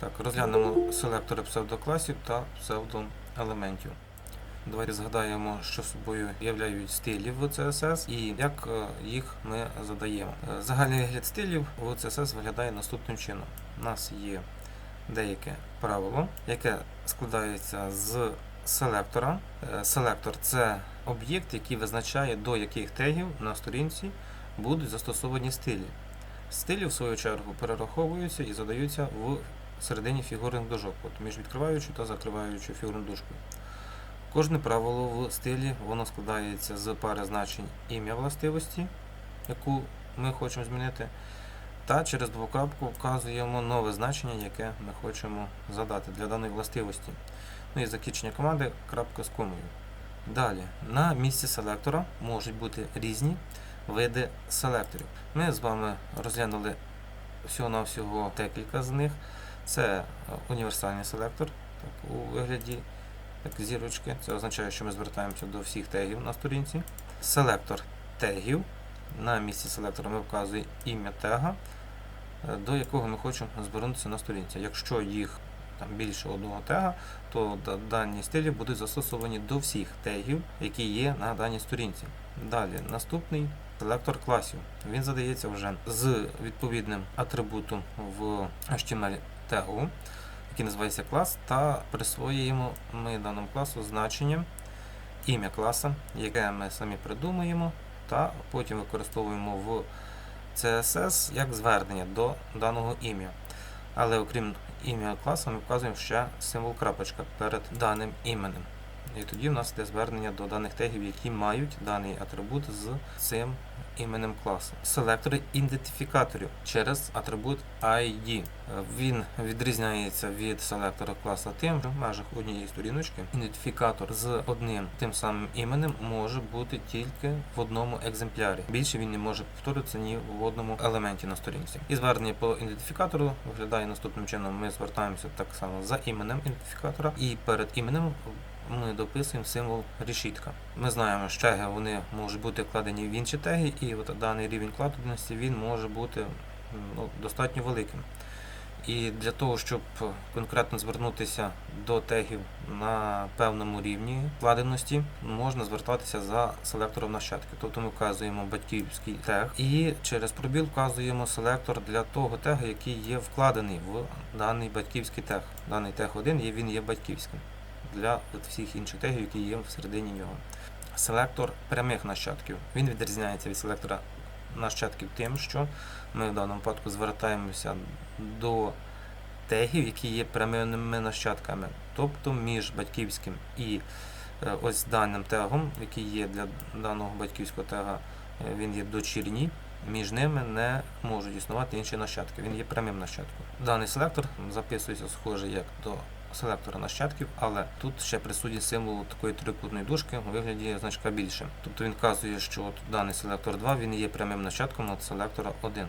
Так, розглянемо селектори псевдокласів та псевдоелементів. Давайте згадаємо, що собою являють стилі в CSS і як е, їх ми задаємо. Е, Загальний вигляд стилів у CSS виглядає наступним чином. У нас є деяке правило, яке складається з селектора. Е, Селектор це об'єкт, який визначає, до яких тегів на сторінці будуть застосовані стилі. Стилі, в свою чергу, перераховуються і задаються в середині фігурних дужок, от між відкриваючою та закриваючою фігурною дужкою. Кожне правило в стилі воно складається з пари значень ім'я властивості, яку ми хочемо змінити, та через двокрапку вказуємо нове значення, яке ми хочемо задати для даної властивості. Ну і закінчення команди крапка з комою. Далі, на місці селектора можуть бути різні види селекторів. Ми з вами розглянули всього-навсього декілька з них. Це е, універсальний селектор так, у вигляді так, зірочки. Це означає, що ми звертаємося до всіх тегів на сторінці. Селектор тегів. На місці селектора ми вказуємо ім'я тега, е, до якого ми хочемо звернутися на сторінці. Якщо їх там більше одного тега, то дані стилі будуть застосовані до всіх тегів, які є на даній сторінці. Далі, наступний селектор класів. Він задається вже з відповідним атрибутом в HTML тегу, який називається клас, та присвоюємо ми даному класу значення ім'я класа, яке ми самі придумуємо, та потім використовуємо в CSS як звернення до даного ім'я. Але окрім ім'я класу, ми вказуємо ще символ крапочка перед даним іменем. І тоді в нас йде звернення до даних тегів, які мають даний атрибут з цим іменем класу. Селектори ідентифікаторів через атрибут ID. Він відрізняється від селектора класу тим, що в межах однієї сторіночки ідентифікатор з одним тим самим іменем може бути тільки в одному екземплярі. Більше він не може повторитися ні в одному елементі на сторінці. І звернення по ідентифікатору виглядає наступним чином. Ми звертаємося так само за іменем ідентифікатора, і перед іменем ми дописуємо символ решітка. Ми знаємо, що теги вони можуть бути вкладені в інші теги, і от даний рівень вкладеності він може бути ну, достатньо великим. І для того, щоб конкретно звернутися до тегів на певному рівні вкладеності, можна звертатися за селектором нащадки. Тобто ми вказуємо батьківський тег і через пробіл вказуємо селектор для того тега, який є вкладений в даний батьківський тег. Даний тег 1 є, він є батьківським для всіх інших тегів, які є всередині нього. Селектор прямих нащадків. Він відрізняється від селектора нащадків тим, що ми в даному випадку звертаємося до тегів, які є прямими нащадками, тобто між батьківським і е, ось даним тегом, який є для даного батьківського тега, е, він є дочірні. Між ними не можуть існувати інші нащадки. Він є прямим нащадком. Даний селектор записується схоже як до селектора нащадків, але тут ще присутній символ такої трикутної дужки у вигляді значка більше. Тобто він вказує, що от даний селектор 2 він є прямим нащадком від селектора 1.